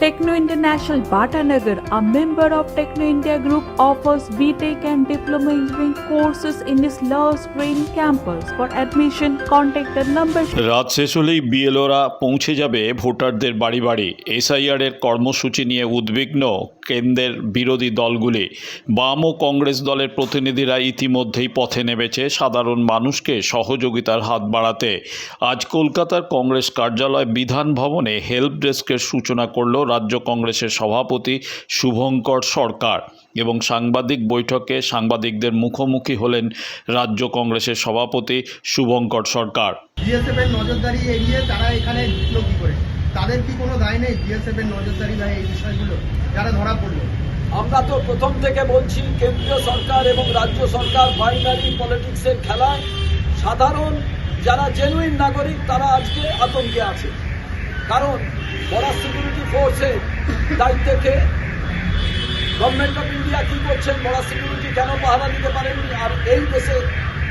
Techno International Bhatanagar, a member of Techno India Group, offers BTEC and Diploma Engineering courses in its Love Green campus. For admission, contact the number রাত শেষ হলেই বিএলওরা পৌঁছে যাবে ভোটারদের বাড়ি বাড়ি SIR এর কর্মসূচি নিয়ে উদ্বিগ্ন কেন্দ্রের বিরোধী দলগুলি বাম ও কংগ্রেস দলের প্রতিনিধিরা ইতিমধ্যেই পথে নেমেছে সাধারণ মানুষকে সহযোগিতার হাত বাড়াতে আজ কলকাতার কংগ্রেস কার্যালয় বিধান ভবনে হেল্প ডেস্কের সূচনা করল রাজ্য কংগ্রেসের সভাপতি শুভঙ্কর সরকার এবং সাংবাদিক বৈঠকে সাংবাদিকদের মুখোমুখি হলেন রাজ্য কংগ্রেসের সভাপতি শুভঙ্কর সরকার। বিএসএফ এর নজরদারি এড়িয়ে তারা এখানে ঢুকলো কি করে? তাদের কি কোনো দায় নেই বিএসএফ এর নজরদারি বা এই বিষয়গুলো? যারা ধরা পড়ল। আমরা তো প্রথম থেকে বলছি কেন্দ্রীয় সরকার এবং রাজ্য সরকার বাইনারি পলিটিক্সের খেলায় সাধারণ যারা জেনুইন নাগরিক তারা আজকে আতঙ্কে আছে। কারণ বড় সিকিউরিটি ফোর্সের দায়িত্বকে গভর্নমেন্ট অফ ইন্ডিয়া কি করছেন বড় সিকিউরিটি কেন পাহারা দিতে পারেননি? আর এই দেশে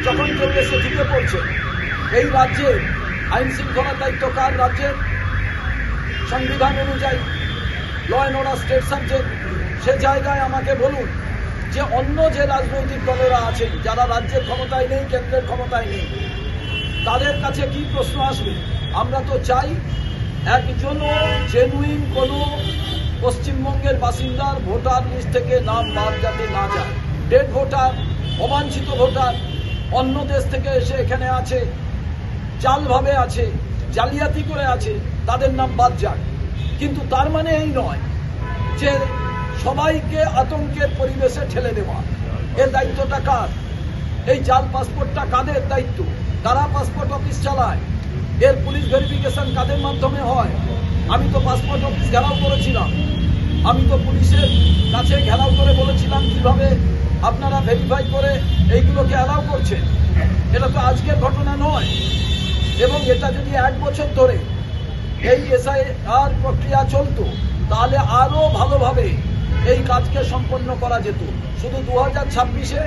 যখন কেউ দেশে ঢুকে পড়ছে, এই রাজ্যে আইন শৃঙ্খলার দায়িত্ব কার রাজ্যের? সংবিধান অনুযায়ী law and order state subject সে জায়গায় আমাকে বলুন যে অন্য যে রাজনৈতিক দলেরা আছেন, যারা রাজ্যের ক্ষমতায় নেই, কেন্দ্রের ক্ষমতায় নেই, তাদের কাছে কি প্রশ্ন আসবে? আমরা তো চাই একজনও জেনুইন কোনো পশ্চিমবঙ্গের বাসিন্দার ভোটার লিস্ট থেকে নাম বাদ যাতে না যায়। ডেড ভোটার অবাঞ্ছিত ভোটার অন্য দেশ থেকে এসে এখানে আছে চালভাবে আছে, জালিয়াতি করে আছে, তাদের নাম বাদ যাক। কিন্তু তার মানে এই নয় যে সবাইকে আতঙ্কের পরিবেশে ঠেলে দেওয়া। এর দায়িত্বটা কার? এই জাল পাসপোর্টটা কাদের দায়িত্ব? কারা পাসপোর্ট অফিস চালায়। এর পুলিশ ভেরিফিকেশন কাদের মাধ্যমে হয়? আমি তো পাসপোর্ট অফিস ঘেরাও করেছিলাম। আমি তো পুলিশের কাছে ঘেরাও করে বলেছিলাম কীভাবে আপনারা ভেরিফাই করে এইগুলোকে অ্যালাউ করছেন। এটা তো আজকের ঘটনা নয়। এবং এটা যদি এক বছর ধরে এই এসআইআর প্রক্রিয়া চলতো, তাহলে আরও ভালোভাবে এই কাজকে সম্পন্ন করা যেত। শুধু দু হাজার ছাব্বিশে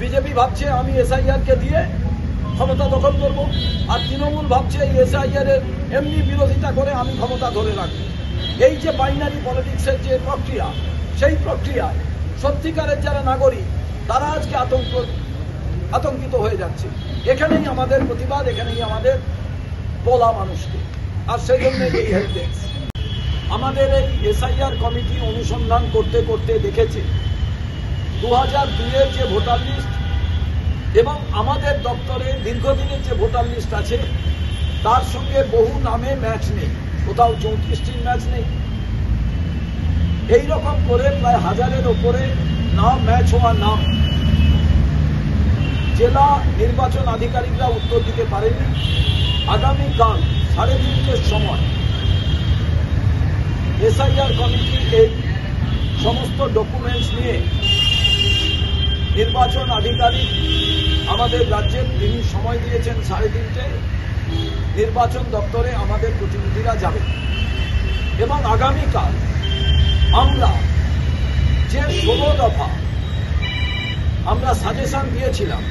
বিজেপি ভাবছে আমি এসআইআর কে দিয়ে ক্ষমতা দখল করব। আর তৃণমূল ভাবছে এই এসআইআর এর এমনি বিরোধিতা করে আমি ক্ষমতা ধরে রাখব। এই যে বাইনারি পলিটিক্সের যে প্রক্রিয়া, সেই প্রক্রিয়ায় সত্যিকারের যারা নাগরিক, তারা আজকে আতঙ্ক, আতঙ্কিত হয়ে যাচ্ছে। এখানেই আমাদের প্রতিবাদ, এখানেই আমাদের বলা মানুষকে। আর সেই জন্য এই হেল্প আমাদের এই এসআইআর কমিটি অনুসন্ধান করতে করতে দেখেছে। দু হাজার দুইয়ের যে ভোটার লিস্ট এবং আমাদের দপ্তরে দীর্ঘদিনের যে ভোটার লিস্ট আছে, তার সঙ্গে বহু নামে ম্যাচ নেই। কোথাও চৌত্রিশটির ম্যাচ নেই। এই রকম করে প্রায় হাজারের ওপরে নাম, ম্যাচ হওয়ার নাম। জেলা নির্বাচন আধিকারিকরা উত্তর দিতে পারেনি। আগামীকাল সাড়ে তিনটের সময় এসআইআর কমিটি এই সমস্ত ডকুমেন্টস নিয়ে নির্বাচন আধিকারিক আমাদের রাজ্যের তিনি সময় দিয়েছেন সাড়ে তিনটে। নির্বাচন দপ্তরে আমাদের প্রতিনিধিরা যাবে এবং আগামীকাল আমরা যে ষোলো দফা আমরা সাজেশন দিয়েছিলাম,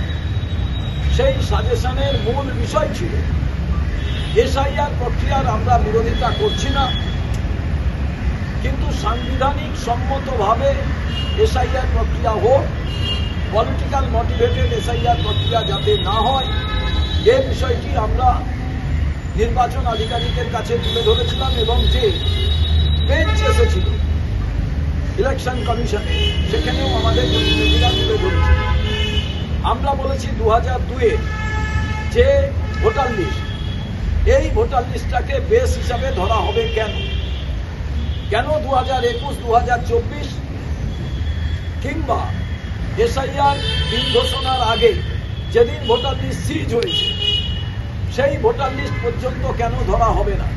সেই সাজেশনের মূল বিষয় ছিল, এসআইআর প্রক্রিয়ার আমরা বিরোধিতা করছি না, কিন্তু সাংবিধানিক সম্মতভাবে এসআইআর প্রক্রিয়া হোক পলিটিক্যাল মোটিভেটেড এসআইআর প্রক্রিয়া যাতে না হয়, এ বিষয়টি আমরা নির্বাচন আধিকারিকের কাছে তুলে ধরেছিলাম এবং যে বেঞ্চ এসেছিল ইলেকশন কমিশনে সেখানেও আমাদের প্রতিনিধিরা তুলে ধরেছিল। আমরা বলেছি দু হাজার দুয়ে যে ভোটার লিস্ট এই ভোটার লিস্টটাকে বেস হিসাবে ধরা হবে কেন? কেন দু হাজার একুশ দু হাজার চব্বিশ কিংবা এসআইআর দিন ঘোষণার আগে যেদিন ভোটার লিস্ট সিজ হয়েছে, সেই ভোটার লিস্ট পর্যন্ত কেন ধরা হবে না?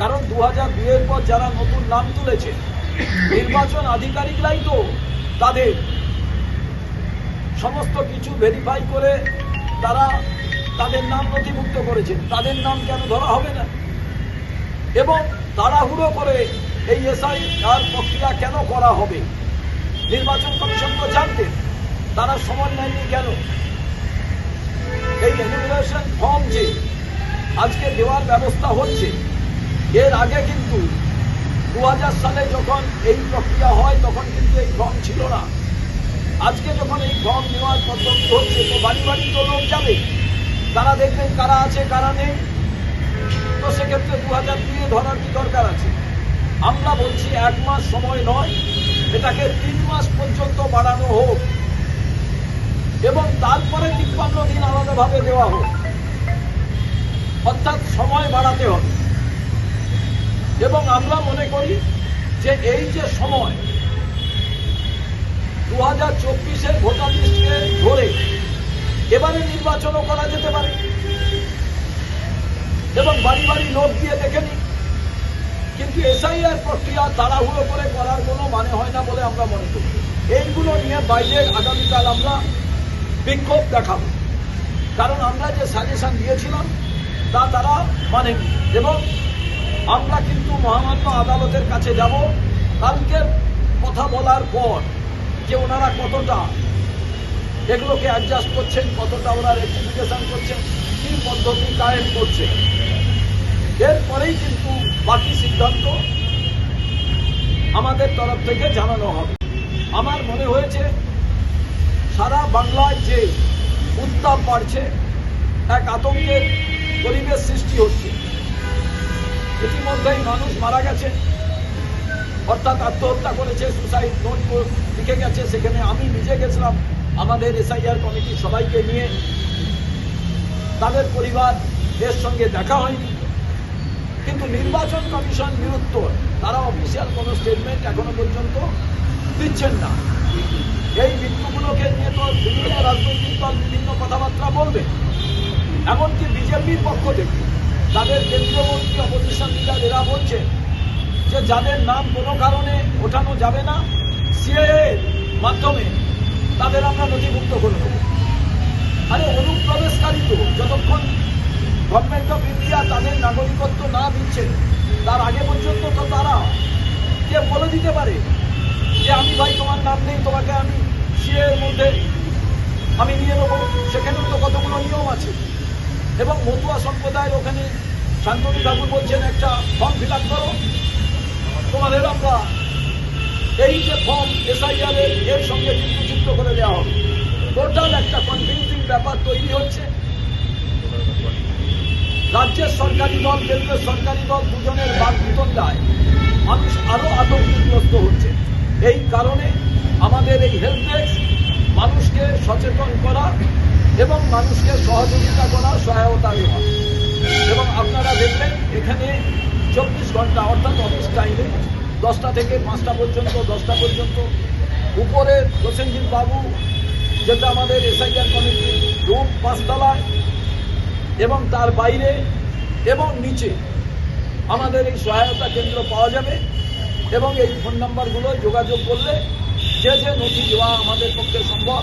কারণ দু হাজার দুয়ের পর যারা নতুন নাম তুলেছে, নির্বাচন আধিকারিকরাই তো তাদের সমস্ত কিছু ভেরিফাই করে তারা তাদের নাম নথিভুক্ত করেছেন তাদের নাম কেন ধরা হবে না? এবং তাড়াহুড়ো করে এই এসআইআর প্রক্রিয়া কেন করা হবে? নির্বাচন কমিশন তো জানতেন তারা সময় নেয়নি কেন? এই এনুমিনেশন ফর্ম যে আজকে দেওয়ার ব্যবস্থা হচ্ছে, এর আগে কিন্তু দু হাজার সালে যখন এই প্রক্রিয়া হয়, তখন কিন্তু এই ফর্ম ছিল না। আজকে যখন এই ফর্ম নেওয়ার পদ্ধতি হচ্ছে, তো বাড়ি বাড়ি তো লোক যাবে। তারা দেখবেন কারা আছে, কারা নেই। তো সেক্ষেত্রে দু হাজার দুইয়ে ধরার কি দরকার আছে? আমরা বলছি এক মাস সময় নয় এটাকে তিন মাস পর্যন্ত বাড়ানো হোক এবং তারপরে তিপ্পান্ন দিন আলাদাভাবে দেওয়া হোক। অর্থাৎ সময় বাড়াতে হবে। এবং আমরা মনে করি যে এই যে সময় দু হাজার চব্বিশের ভোটার লিস্টকে ধরে এবারে নির্বাচনও করা যেতে পারে। এবং বাড়ি বাড়ি লোক দিয়ে দেখে নিই কিন্তু এসআইআর প্রক্রিয়া তাড়াহুড়ো করে করার কোনো মানে হয় না বলে আমরা মনে করি। এইগুলো নিয়ে বাইরে আগামীকাল আমরা বিক্ষোভ দেখাবো। কারণ আমরা যে সাজেশন দিয়েছিলাম, তা তারা মানেনি। এবং আমরা কিন্তু মহামান্য আদালতের কাছে যাব। কালকের কথা বলার পর যে ওনারা কতটা এগুলোকে অ্যাডজাস্ট করছেন, কতটা ওরা রেক্টিফিকেশন করছেন, কি পদ্ধতি কায়েম করছে, এরপরেই কিন্তু বাকি সিদ্ধান্ত আমাদের তরফ থেকে জানানো হবে। আমার মনে হয়েছে, সারা বাংলায় যে উত্তাপ বাড়ছে, এক আতঙ্কের পরিবেশ সৃষ্টি হচ্ছে। ইতিমধ্যেই মানুষ মারা গেছে। অর্থাৎ আত্মহত্যা করেছে, সুসাইড নোট লিখে গেছে, সেখানে আমি নিজে গেছিলাম, আমাদের এসআইআর কমিটির সবাইকে নিয়ে। তাদের পরিবার এর সঙ্গে দেখা হয়নি। কিন্তু নির্বাচন কমিশন নিরুত্তর। তারা অফিসিয়াল কোনো স্টেটমেন্ট এখনও পর্যন্ত দিচ্ছেন না। এই মৃত্যুগুলোকে নিয়ে তো বিভিন্ন রাজনৈতিক দল বিভিন্ন কথাবার্তা বলবে। এমনকি বিজেপির পক্ষ থেকে তাদের কেন্দ্রীয় মন্ত্রী অপোজিশন লিডার এরা বলছে যে যাদের নাম কোনো কারণে ওঠানো যাবে না সিএএ মাধ্যমে তাদের আমরা নথিভুক্ত করে দেবো। আরে অনুপ্রবেশকারী তো যতক্ষণ গভর্নমেন্ট অফ ইন্ডিয়া তাদের নাগরিকত্ব না দিচ্ছে, তার আগে পর্যন্ত তো তারা কে বলে দিতে পারে যে আমি ভাই তোমার নাম নেই, তোমাকে আমি সিএ এর মধ্যে আমি নিয়ে নেব। সেখানেও তো কতগুলো নিয়ম আছে। এবং মতুয়া সম্প্রদায়ের ওখানে শান্তনু ঠাকুর বলছেন, একটা ফর্ম ফিল আপ করো। তোমাদের আমরা এই যে ফর্ম এসআইআর এর এর সঙ্গে কিন্তু যুক্ত করে দেওয়া হবে। টোটাল একটা কনফিউজিং ব্যাপার তৈরি হচ্ছে। রাজ্যের সরকারি দল কেন্দ্রের সরকারি দল দুজনের বাদ বাকবিতণ্ডায় মানুষ আরও আতঙ্কগ্রস্ত হচ্ছে। এই কারণে আমাদের এই হেল্প ডেস্ক মানুষকে সচেতন করা এবং মানুষকে সহযোগিতা করা, সহায়তা দেওয়া। এবং আপনারা দেখবেন, এখানে চব্বিশ ঘণ্টা, অর্থাৎ অফিস টাইমে দশটা থেকে পাঁচটা পর্যন্ত, দশটা পর্যন্ত উপরে প্রসেনজিৎ বাবু, যেটা আমাদের এসআইআর কমিটি রুম পাঁচতলায় এবং তার বাইরে এবং নিচে আমাদের এই সহায়তা কেন্দ্র পাওয়া যাবে এবং এই ফোন নাম্বারগুলো যোগাযোগ করলে যে যে নথি দেওয়া আমাদের পক্ষে সম্ভব।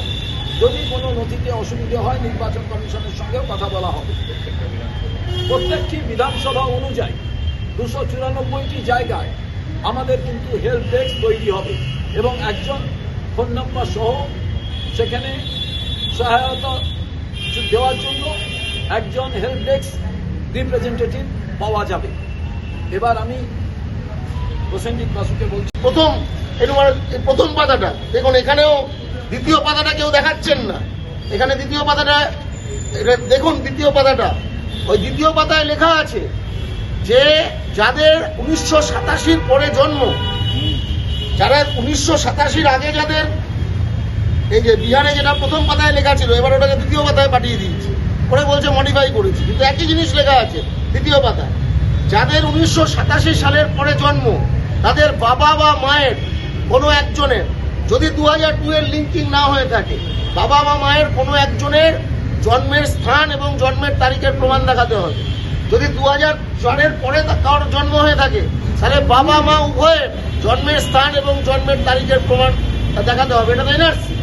যদি কোনো নথিতে অসুবিধে হয়, নির্বাচন কমিশনের সঙ্গেও কথা বলা হবে। প্রত্যেকটি বিধানসভা অনুযায়ী দুশো চুরানব্বইটি জায়গায় আমাদের কিন্তু হেল্প ডেস্ক তৈরি হবে এবং একজন ফোন নাম্বার সহ সেখানে সহায়তা দেওয়ার জন্য একজন হেল্প ডেস্ক রিপ্রেজেন্টেটিভ পাওয়া যাবে। এবার আমি প্রসেনজিৎ বাসুকে বলছি প্রথম প্রথম পাতাটা, দেখুন, এখানেও দ্বিতীয় পাতাটা কেউ দেখাচ্ছেন না। এখানে দ্বিতীয় পাতাটা দেখুন দ্বিতীয় পাতাটা। ওই দ্বিতীয় পাতায় লেখা আছে যে, যাদের উনিশশো সাতাশির পরে জন্ম, যারা উনিশশো সাতাশির আগে যাদের, এই যে বিহারে যেটা প্রথম পাতায় লেখা ছিল, এবার ওটাকে দ্বিতীয় পাতায় পাঠিয়ে দিয়েছি। ওরা বলছে মডিফাই করেছি। কিন্তু একই জিনিস লেখা আছে, দ্বিতীয় পাতায়। যাদের উনিশশো সাতাশি সালের পরে জন্ম, তাদের বাবা বা মায়ের কোনো একজনের, যদি দু হাজার এর লিঙ্কিং না হয়ে থাকে, বাবা বা মায়ের কোনো একজনের জন্মের স্থান এবং জন্মের তারিখের প্রমাণ দেখাতে হবে। যদি দু হাজার চারের পরে কারোর জন্ম হয়ে থাকে, তাহলে বাবা, মা উভয়ের জন্মের স্থান এবং জন্মের তারিখের প্রমাণ দেখাতে হবে। এটা তো এনআরসি।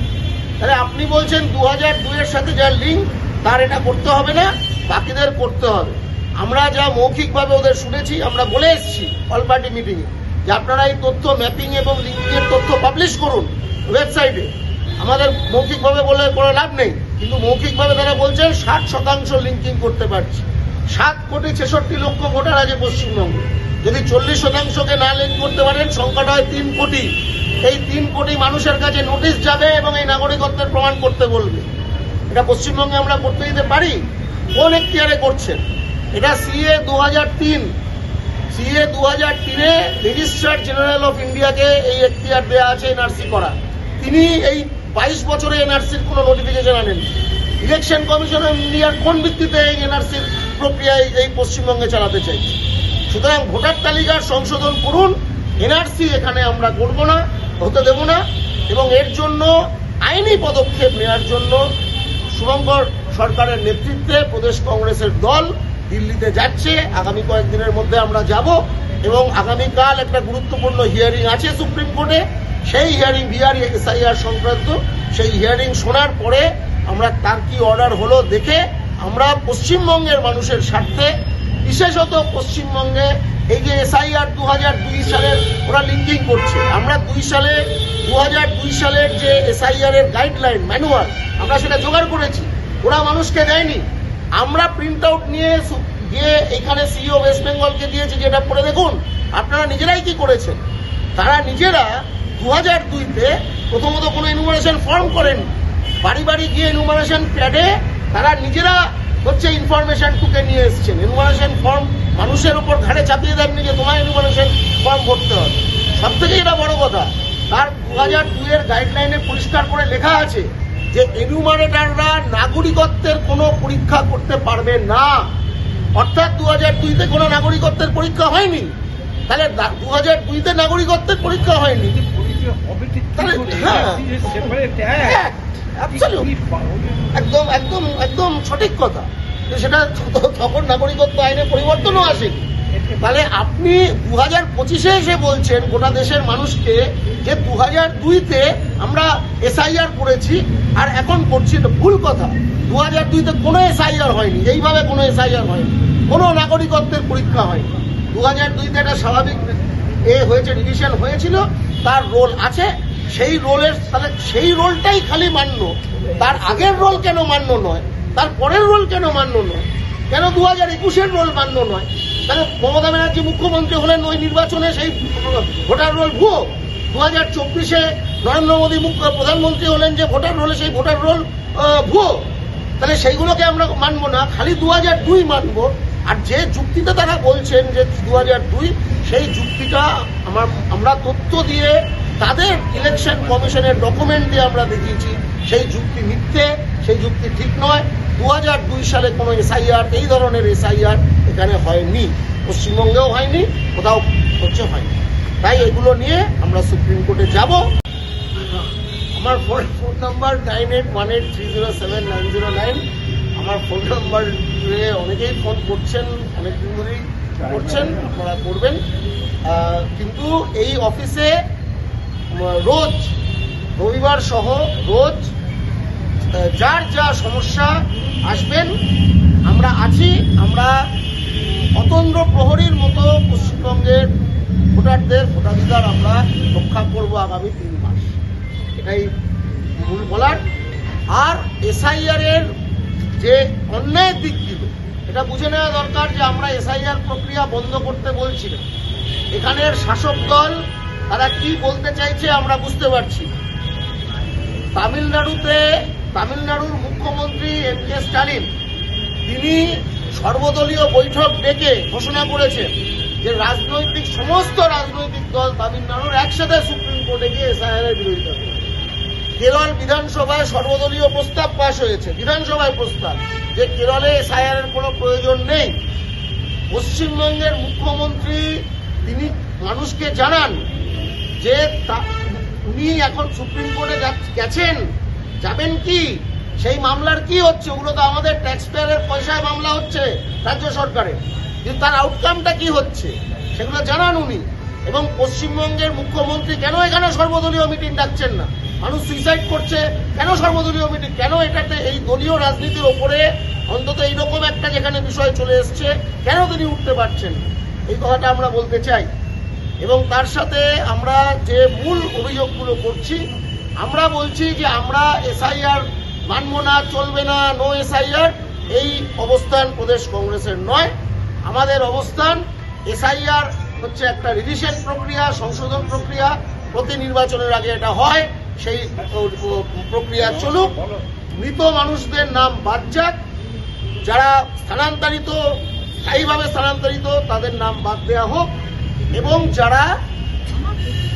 তাহলে আপনি বলছেন দু হাজার দুইয়ের সাথে যার লিঙ্ক তার এটা করতে হবে না, বাকিদের করতে হবে। আমরা যা মৌখিকভাবে ওদের শুনেছি, আমরা বলে এসেছি অল পার্টি মিটিংয়ে যে আপনারা এই তথ্য ম্যাপিং এবং লিঙ্কিংয়ের তথ্য পাবলিশ করুন ওয়েবসাইটে আমাদের মৌখিকভাবে বলে কোনো লাভ নেই, কিন্তু মৌখিকভাবে তারা বলছেন ষাট শতাংশ লিঙ্কিং করতে পারছি। সাত কোটি ছেষট্টি লক্ষ ভোটার আছে পশ্চিমবঙ্গে। যদি চল্লিশ শতাংশকে না লিঙ্ক করতে পারেন, সংখ্যাটা হয় তিন কোটি। এই তিন কোটি মানুষের কাছে নোটিশ যাবে এবং এই নাগরিকত্বের প্রমাণ করতে বলবে। এটা পশ্চিমবঙ্গে আমরা করতে দিতে পারি? কোন এখতিয়ারে করছেন? এটা সিএ দু হাজার তিন। সিএ দু হাজার তিনে রেজিস্ট্রার জেনারেল অফ ইন্ডিয়াকে এই এখতিয়ার দেওয়া আছে এনআরসি করা। তিনি এই বাইশ বছরে এনআরসির কোনো নোটিফিকেশন আনেন ইলেকশন কমিশন অফ ইন্ডিয়ার কোন ভিত্তিতে এই এনআরসির প্রক্রিয়া এই- এই পশ্চিমবঙ্গে চালাতে চাইছে? সুতরাং ভোটার তালিকার সংশোধন করুন। এনআরসি এখানে আমরা করব না, হতে দেব না। এবং এর জন্য আইনি পদক্ষেপ নেওয়ার জন্য শুভঙ্কর সরকারের নেতৃত্বে প্রদেশ কংগ্রেসের দল দিল্লিতে যাচ্ছে। আগামী কয়েকদিনের মধ্যে আমরা যাব এবং আগামীকাল একটা গুরুত্বপূর্ণ হিয়ারিং আছে সুপ্রিম কোর্টে। সেই হিয়ারিং বিআর এসআইআর সংক্রান্ত। সেই হিয়ারিং শোনার পরে আমরা তার কি অর্ডার হলো দেখে আমরা পশ্চিমবঙ্গের মানুষের স্বার্থে, বিশেষত পশ্চিমবঙ্গে এই যে এসআইআর দু হাজার দুই সালের ওরা লিঙ্কিং করছে। আমরা দুই সালে দু হাজার দুই সালের যে এসআইআর এর গাইডলাইন ম্যানুয়াল আমরা সেটা জোগাড় করেছি। ওরা মানুষকে দেয়নি। আমরা প্রিন্ট আউট নিয়ে গিয়ে এখানে সিইও ওয়েস্ট বেঙ্গলকে দিয়েছি যে এটা পড়ে দেখুন, আপনারা নিজেরাই কি করেছেন? তারা নিজেরা দু হাজার দুইতে প্রথমত কোনো ইনফরমেশন ফর্ম করেন। বাড়ি বাড়ি গিয়ে ইনফরমেশন প্যাডে তারা নিজেরা হচ্ছে ইনফরমেশন টুকে নিয়ে এসছেন। ইনফরমেশন ফর্ম মানুষের উপর ঘাড়ে চাপিয়ে দেননি যে তোমার ইনফরমেশন ফর্ম ভরতে হবে। সব থেকে এটা বড় কথা তার দু হাজার দুইয়ের গাইডলাইনে পরিষ্কার করে লেখা আছে যে এনুমারেটাররা নাগরিকত্বের কোনো পরীক্ষা করতে পারবে না। অর্থাৎ দু হাজার দুইতে কোনো নাগরিকত্বের পরীক্ষা হয়নি। তাহলে দু হাজার দুইতে নাগরিকত্বের পরীক্ষা হয়নি। হ্যাঁ. একদম একদম একদম সঠিক কথা। সেটা তখন নাগরিকত্ব আইনে পরিবর্তনও আসেনি। তাহলে আপনি দু হাজার পঁচিশে এসে বলছেন গোটা দেশের মানুষকে যে দু হাজার দুইতে আমরা এসআইআর করেছি আর এখন করছি এটা ভুল কথা। দু হাজার দুইতে কোনো এসআইআর হয়নি, এইভাবে কোনো এসআইআর হয়নি, কোনো নাগরিকত্বের পরীক্ষা হয়নি। দু হাজার দুইতে একটা স্বাভাবিক এ হয়েছে ডিভিশন হয়েছিল, তার রোল আছে, সেই রোলের তাহলে সেই রোলটাই খালি মান্য, তার আগের রোল কেন মান্য নয়? তার পরের রোল কেন মান্য নয়? কেন দু হাজার একুশের রোল মান্য নয়? তাহলে মমতা ব্যানার্জি মুখ্যমন্ত্রী হলেন ওই নির্বাচনে সেই ভোটার রোল ভুয়ো। দু হাজার চব্বিশে নরেন্দ্র মোদী মুখ্য প্রধানমন্ত্রী হলেন যে ভোটার রোলে সেই ভোটার রোল ভুয়ো। তাহলে সেইগুলোকে আমরা মানবো না, খালি দু হাজার দুই মানবো। আর যে যুক্তিটা তারা বলছেন যে দু হাজার দুই, সেই যুক্তিটা আমার, আমরা তথ্য দিয়ে তাদের ইলেকশন কমিশনের ডকুমেন্ট দিয়ে আমরা দেখিয়েছি। সেই যুক্তি মিথ্যে। সেই যুক্তি ঠিক নয়। দু দুই সালে কোনো এসআইআর, এই ধরনের এসআইআর এখানে হয়নি। পশ্চিমবঙ্গেও হয়নি, কোথাও হচ্ছে হয়নি। তাই এগুলো নিয়ে আমরা সুপ্রিম কোর্টে যাব। আমার phone phone number nine eight one eight three zero seven nine zero nine. আমার ফোন নাম্বার অনেকেই ফোন করছেন, অনেক দিন ধরেই করছেন, আপনারা করবেন। কিন্তু এই অফিসে রোজ, রবিবার সহ রোজ যার যা সমস্যা আসবেন, আমরা আছি, আমরা অতন্দ্র প্রহরীর মতো পশ্চিমবঙ্গের ভোটারদের, ভোটাধিকার আমরা রক্ষা করব আগামী তিন মাস। এটাই মূল বলার। আর এসআইআর এর যে অন্যায়ের দিকগুলো, এটা বুঝে নেওয়া দরকার যে আমরা এসআইআর প্রক্রিয়া বন্ধ করতে বলছি এখানের শাসক দল, তারা কি বলতে চাইছে আমরা বুঝতে পারছি তামিলনাড়ুতে তামিলনাড়ুর মুখ্যমন্ত্রী এম কে স্টালিন তিনি সর্বদলীয় বৈঠক ডেকে ঘোষণা করেছেন যে রাজনৈতিক সমস্ত রাজনৈতিক দল তামিলনাড়ুর একসাথে সুপ্রিম কোর্টে গিয়ে এসআইআর এর বিরোধিতা করবে। কেরল বিধানসভায় সর্বদলীয় প্রস্তাব পাশ হয়েছে। বিধানসভায় প্রস্তাব যে কেরলে এসআইআর এর কোনো প্রয়োজন নেই। পশ্চিমবঙ্গের মুখ্যমন্ত্রী, তিনি মানুষকে জানান যে উনি এখন সুপ্রিম কোর্টে গেছেন যাবেন কি? সেই মামলার কি হচ্ছে? ওগুলো তো আমাদের ট্যাক্স পেয়ারের পয়সায় মামলা হচ্ছে রাজ্য সরকারের। কিন্তু তার আউটকামটা কি হচ্ছে? সেগুলো জানান উনি। এবং পশ্চিমবঙ্গের মুখ্যমন্ত্রী কেন এখানে সর্বদলীয় মিটিং ডাকছেন না? মানুষ সুইসাইড করছে, কেন সর্বদলীয় মিটিং কেন এটাতে এই দলীয় রাজনীতির ওপরে অন্তত এইরকম একটা যেখানে বিষয় চলে এসছে, কেন তিনি উঠতে পারছেন? এই কথাটা আমরা বলতে চাই। এবং তার সাথে আমরা যে মূল অভিযোগগুলো করছি আমরা বলছি যে আমরা এসআইআর মানব না, চলবে না নো এসআইআর এই অবস্থান প্রদেশ কংগ্রেসের নয়। আমাদের অবস্থান এসআইআর হচ্ছে একটা রিভিশন প্রক্রিয়া, সংশোধন প্রক্রিয়া, প্রতি নির্বাচনের আগে এটা হয়, সেই প্রক্রিয়া চলুক। মৃত মানুষদের নাম বাদ যাক। যারা স্থানান্তরিত, স্থায়ীভাবে স্থানান্তরিত, তাদের নাম বাদ দেওয়া হোক। এবং যারা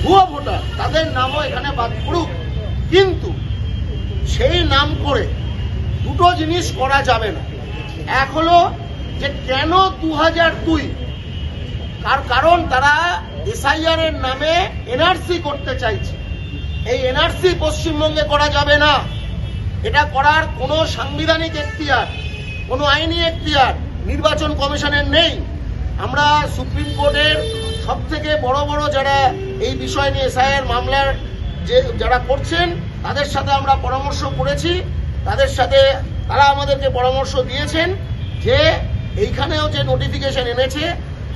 ভুয়া ভোটার, তাদের নামও এখানে বাদ পড়ুক। কিন্তু সেই নাম করে দুটো জিনিস করা যাবে না। এক হলো যে কেন দু হাজার দুই? তার কারণ? তারা এসআইআর এর নামে এনআরসি করতে চাইছে। এই এনআরসি পশ্চিমবঙ্গে করা যাবে না। এটা করার কোনো সাংবিধানিক এখতিয়ার, কোনো আইনি এখতিয়ার নির্বাচন কমিশনের নেই। আমরা সুপ্রিম কোর্টের সব থেকে বড় বড় যারা এই বিষয় নিয়ে এসআইআর মামলার যে যারা করছেন, তাদের সাথে আমরা পরামর্শ করেছি। তাদের সাথে তারা আমাদেরকে পরামর্শ দিয়েছেন যে এইখানেও যে নোটিফিকেশন এনেছে,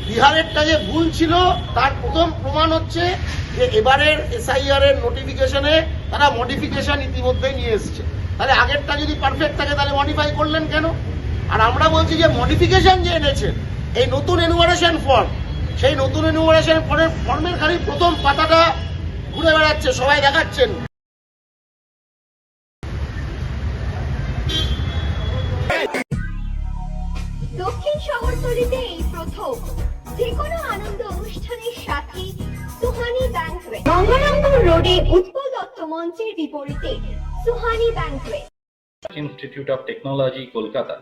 বিহারেরটা যে ভুল ছিল, তার প্রথম প্রমাণ হচ্ছে যে এবারের এসআইআর এর নোটিফিকেশনে তারা মডিফিকেশন ইতিমধ্যে নিয়ে এসছে। তাহলে আগেরটা যদি পারফেক্ট থাকে, তাহলে মডিফাই করলেন কেন? আর আমরা বলছি যে মডিফিকেশন যে এনেছেন এই নতুন এনুমারেশন ফর্ম সেই নতুন এনুমারেশন ফর্মের ফর্মের খালি প্রথম পাতাটা ঘুরে বেড়াচ্ছে সবাই দেখাচ্ছেন। দক্ষিণ শহরতলিতে এই প্রথম। যে কোনো আনন্দ অনুষ্ঠানের সাথে সুহানি ব্যাংকুয়ে মঙ্গলাঙ্গন রোডে মঞ্চের বিপরীতে Suhani banquet institute of technology Kolkata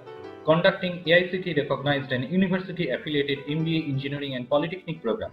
conducting AICTE recognised and university affiliated MBA engineering and polytechnic programme